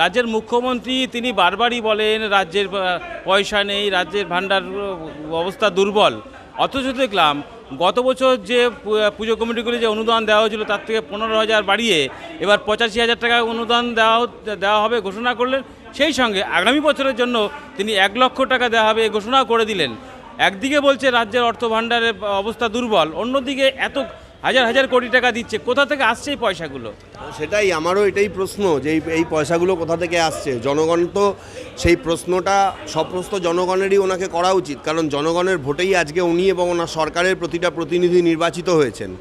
রাজ্যের মুখ্যমন্ত্রী তিনি বারবারই বলেন, রাজ্যের পয়সা নেই, রাজ্যের ভাণ্ডার অবস্থা দুর্বল। অথচ দেখলাম, গত বছর যে পুজো কমিটিগুলি যে অনুদান দেওয়া হয়েছিল, তার থেকে পনেরো হাজার বাড়িয়ে এবার পঁচাশি হাজার টাকা অনুদান দেওয়া দেওয়া হবে ঘোষণা করলেন। সেই সঙ্গে আগামী বছরের জন্য তিনি এক লক্ষ টাকা দেওয়া হবে ঘোষণা করে দিলেন। একদিকে বলছে রাজ্যের অর্থ ভাণ্ডারের অবস্থা দুর্বল, অন্যদিকে এত হাজার হাজার কোটি টাকা দিচ্ছে। কোথা থেকে আসছে এই পয়সাগুলো? সেটাই আমারও এটাই প্রশ্ন যে এই- পয়সাগুলো কোথা থেকে আসছে? জনগণ তো সেই প্রশ্নটা সমস্ত জনগণেরই ওনাকে করা উচিত। কারণ জনগণের ভোটেই আজকে উনি এবং ওনার সরকারের প্রতিটা প্রতিনিধি নির্বাচিত হয়েছেন।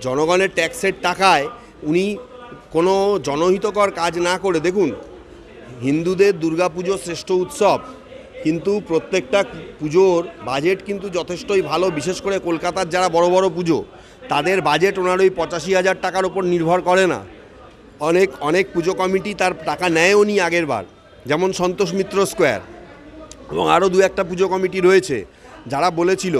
জনগণের ট্যাক্সের টাকায় উনি কোনো জনহিতকর কাজ না করে, দেখুন, হিন্দুদের দুর্গাপুজো শ্রেষ্ঠ উৎসব, কিন্তু প্রত্যেকটা পুজোর বাজেট কিন্তু যথেষ্টই ভালো, বিশেষ করে কলকাতার যারা বড় বড় পুজো তাদের বাজেট ওনার ওই পঁচাশি হাজার টাকার ওপর নির্ভর করে না। অনেক অনেক পুজো কমিটি তার টাকা নেয়ও নি আগের বার, যেমন সন্তোষ মিত্র স্কোয়ার এবং আরও দু একটা পুজো কমিটি রয়েছে, যারা বলেছিল।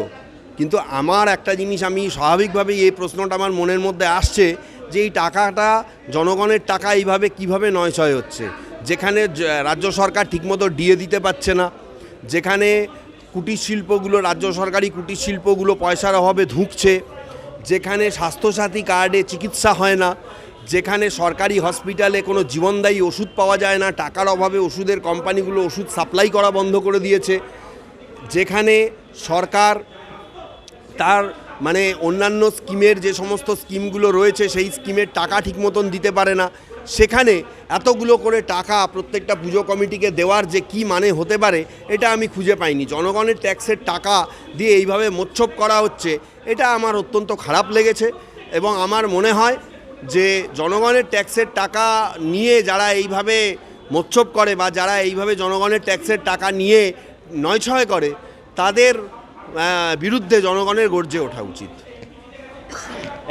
কিন্তু আমার একটা জিনিস আমি স্বাভাবিকভাবেই এই প্রশ্নটা আমার মনের মধ্যে আসছে যে এই টাকাটা জনগণের টাকা এইভাবে কীভাবে নয়ছয় হচ্ছে? যেখানে রাজ্য সরকার ঠিকমতো ডিএ দিতে পারছে না, যেখানে কুটির শিল্পগুলো, রাজ্য সরকারি কুটির শিল্পগুলো পয়সার অভাবে ধুঁকছে যেখানে স্বাস্থ্যসাথী কার্ডে চিকিৎসা হয় না, যেখানে সরকারি হসপিটালে কোনো জীবনদায়ী ওষুধ পাওয়া যায় না, টাকার অভাবে ওষুধের কোম্পানিগুলো ওষুধ সাপ্লাই করা বন্ধ করে দিয়েছে, যেখানে সরকার তার মানে অন্যান্য স্কিমের যে সমস্ত স্কিমগুলো রয়েছে, সেই স্কিমের টাকা ঠিক মতন দিতে পারে না। সেখানে এতগুলো করে টাকা প্রত্যেকটা পুজো কমিটিকে দেওয়ার যে কি মানে হতে পারে, এটা আমি খুঁজে পাইনি। জনগণের ট্যাক্সের টাকা দিয়ে এইভাবে মোচ্ছপ করা হচ্ছে এটা আমার অত্যন্ত খারাপ লেগেছে এবং আমার মনে হয় যে জনগণের ট্যাক্সের টাকা নিয়ে যারা এইভাবে মোচ্ছপ করে বা যারা এইভাবে জনগণের ট্যাক্সের টাকা নিয়ে নয়ছয় করে, তাদের বিরুদ্ধে জনগণের গর্জে ওঠা উচিত।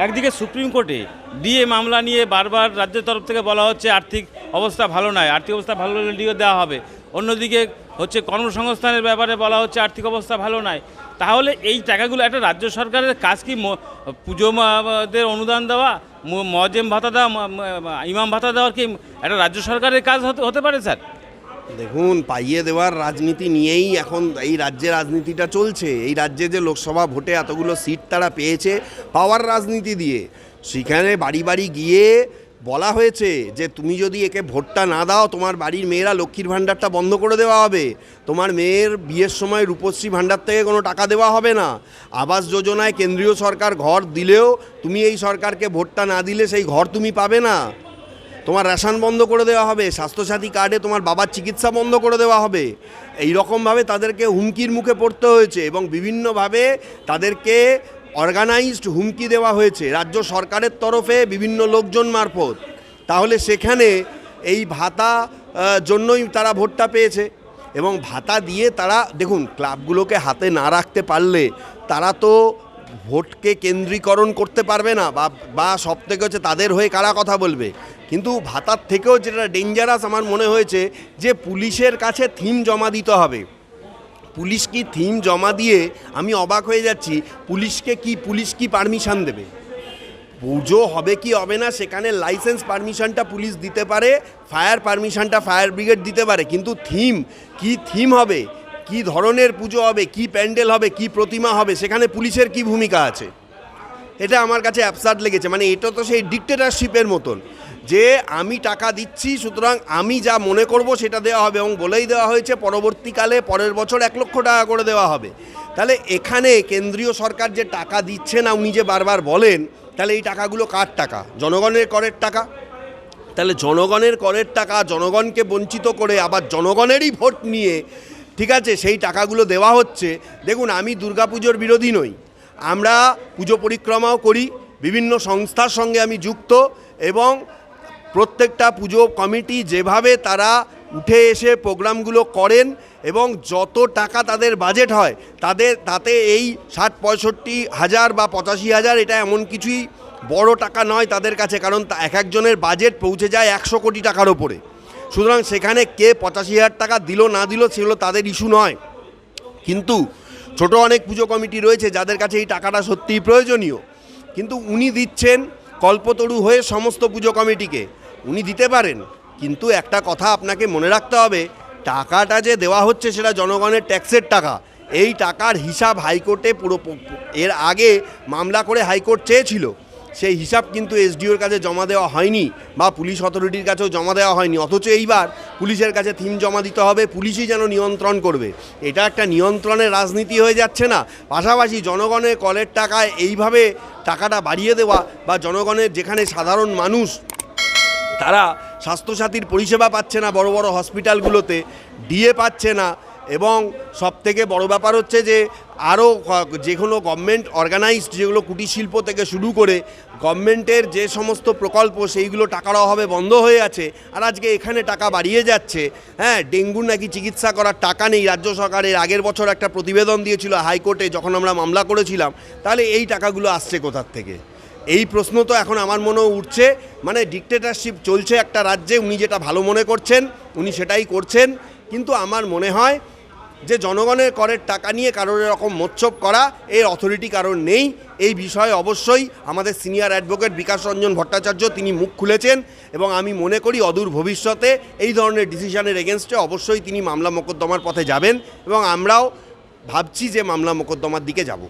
একদিকে সুপ্রিম কোর্টে ডিএ মামলা নিয়ে বারবার রাজ্যের তরফ থেকে বলা হচ্ছে আর্থিক অবস্থা ভালো নয়, আর্থিক অবস্থা ভালো হলে ডিও দেওয়া হবে। অন্যদিকে হচ্ছে কর্মসংস্থানের ব্যাপারে বলা হচ্ছে আর্থিক অবস্থা ভালো নয় তাহলে এই টাকাগুলো একটা রাজ্য সরকারের কাজ কি পুজো অনুদান দেওয়া মজেম ভাতা দেওয়া ইমাম ভাতা দেওয়ার কি একটা রাজ্য সরকারের কাজ হতে হতে পারে স্যার? দেখুন, পাইয়ে দেওয়ার রাজনীতি নিয়েই এখন এই রাজ্যে রাজনীতিটা চলছে। এই রাজ্যে যে লোকসভা ভোটে এতগুলো সিট তারা পেয়েছে পাওয়ার রাজনীতি দিয়ে। সেখানে বাড়ি বাড়ি গিয়ে বলা হয়েছে যে তুমি যদি একে ভোটটা না দাও, তোমার বাড়ির মেয়েরা লক্ষ্মীর ভাণ্ডারটা বন্ধ করে দেওয়া হবে। তোমার মেয়ের বিয়ের সময় রূপশ্রী ভাণ্ডার থেকে কোনো টাকা দেওয়া হবে না। আবাস যোজনায় কেন্দ্রীয় সরকার ঘর দিলেও তুমি এই সরকারকে ভোটটা না দিলে সেই ঘর তুমি পাবে না। তোমার রেশন বন্ধ করে দেওয়া হবে, স্বাস্থ্যসাথী কার্ডে তোমার বাবার চিকিৎসা বন্ধ করে দেওয়া হবে। এই রকমভাবে তাদেরকে হুমকির মুখে পড়তে হয়েছে এবং বিভিন্নভাবে তাদেরকে অর্গানাইজড হুমকি দেওয়া হয়েছে রাজ্য সরকারের তরফে বিভিন্ন লোকজন মারফত। তাহলে সেখানে এই ভাতা জন্যই তারা ভোটটা পেয়েছে এবং ভাতা দিয়ে তারা, দেখুন, ক্লাবগুলোকে হাতে না রাখতে পারলে তারা তো ভোটকে কেন্দ্রীকরণ করতে পারবে না বা বা সব থেকে হচ্ছে তাদের হয়ে কারা কথা বলবে। কিন্তু ভাতার থেকেও যেটা ডেঞ্জারাস আমার মনে হয়েছে যে পুলিশের কাছে থিম জমা দিতে হবে। পুলিশ কি থিম জমা দিয়ে আমি অবাক হয়ে যাচ্ছি, পুলিশকে কি, পুলিশ কি পারমিশন দেবে? পুজো হবে কি হবে না, সেখানে লাইসেন্স পারমিশনটা পুলিশ দিতে পারে ফায়ার পারমিশনটা ফায়ার ব্রিগেড দিতে পারে, কিন্তু থিম কি থিম হবে? কি ধরনের পুজো হবে? কি প্যান্ডেল হবে? কি প্রতিমা হবে? সেখানে পুলিশের কি ভূমিকা আছে? এটা আমার কাছে অ্যাবসার্ড লেগেছে মানে এটা তো সেই ডিক্টেটারশিপের মতন। যে আমি টাকা দিচ্ছি, সুতরাং আমি যা মনে করব সেটা দেওয়া হবে এবং বলেই দেওয়া হয়েছে, পরবর্তীকালে পরের বছর এক লক্ষ টাকা করে দেওয়া হবে। তাহলে এখানে কেন্দ্রীয় সরকার যে টাকা দিচ্ছে না, উনি যে বারবার বলেন, তাহলে এই টাকাগুলো কার টাকা? জনগণের করের টাকা? তাহলে জনগণের করের টাকা, জনগণকে বঞ্চিত করে আবার জনগণেরই ভোট নিয়ে, ঠিক আছে, সেই টাকাগুলো দেওয়া হচ্ছে। দেখুন, আমি দুর্গাপুজোর বিরোধী নই। আমরা পুজো পরিক্রমাও করি, বিভিন্ন সংস্থার সঙ্গে আমি যুক্ত এবং প্রত্যেকটা পুজো কমিটি যেভাবে তারা উঠে এসে প্রোগ্রামগুলো করেন এবং যত টাকা তাদের বাজেট হয়, তাদের, তাতে এই ষাট, পঁয়ষট্টি হাজার বা পঁচাশি হাজার এটা এমন কিছুই বড় টাকা নয় তাদের কাছে, কারণ এক একজনের বাজেট পৌঁছে যায় একশো কোটি টাকার ওপরে। সুতরাং সেখানে কে পঁচাশি হাজার টাকা দিল, না দিল, সেগুলো তাদের ইস্যু নয়। কিন্তু ছোট অনেক পুজো কমিটি রয়েছে যাদের কাছে এই টাকাটা সত্যিই প্রয়োজনীয়। কিন্তু উনি দিচ্ছেন কল্পতরু হয়ে সমস্ত পুজো কমিটিকে। উনি দিতে পারেন। কিন্তু একটা কথা আপনাকে মনে রাখতে হবে, টাকাটা যে দেওয়া হচ্ছে সেটা জনগণের ট্যাক্সের টাকা। এই টাকার হিসাব হাইকোর্টে পুরো এর আগে মামলা করে হাইকোর্ট চেয়েছিল। সেই হিসাব কিন্তু এসডিওর কাছে জমা দেওয়া হয়নি বা পুলিশ অথরিটির কাছেও জমা দেওয়া হয়নি। অথচ এইবার পুলিশের কাছে থিম জমা দিতে হবে, পুলিশই যেন নিয়ন্ত্রণ করবে। এটা একটা নিয়ন্ত্রণের রাজনীতি হয়ে যাচ্ছে না। পাশাপাশি জনগণের কলের টাকায় এইভাবে টাকাটা বাড়িয়ে দেওয়া বা জনগণের যেখানে সাধারণ মানুষ তারা স্বাস্থ্যসাথীর পরিষেবা পাচ্ছে না বড় বড় হসপিটালগুলোতে, ডিএ পাচ্ছে না। এবং সব থেকে বড় ব্যাপার হচ্ছে যে, আরও যে কোনো গভর্নমেন্ট অর্গানাইজড যেগুলো কুটির শিল্প থেকে শুরু করে গভর্নমেন্টের যে সমস্ত প্রকল্প, সেইগুলো টাকার অভাবে বন্ধ হয়ে আছে। আর আজকে এখানে টাকা বাড়িয়ে যাচ্ছে। হ্যাঁ ডেঙ্গু নাকি চিকিৎসা করার টাকা নেই। রাজ্য সরকারের আগের বছর একটা প্রতিবেদন দিয়েছিল হাইকোর্টে, যখন আমরা মামলা করেছিলাম। তাহলে এই টাকাগুলো আসছে কোথার থেকে? এই প্রশ্ন তো এখন আমার মনেও উঠছে। মানে ডিকটেটারশিপ চলছে একটা রাজ্যে, উনি যেটা ভালো মনে করছেন, উনি সেটাই করছেন। কিন্তু আমার মনে হয় যে জনগণের করের টাকা নিয়ে কারোর এরকম মোচ্ছব করা, এর অথরিটি কারোর নেই। এই বিষয়ে অবশ্যই আমাদের সিনিয়র অ্যাডভোকেট বিকাশ রঞ্জন ভট্টাচার্য তিনি মুখ খুলেছেন এবং আমি মনে করি অদূর ভবিষ্যতে এই ধরনের ডিসিশনের এগেনস্টে অবশ্যই তিনি মামলা মোকদ্দমার পথে যাবেন এবং আমরাও ভাবছি যে মামলা মোকদ্দমার দিকে যাব।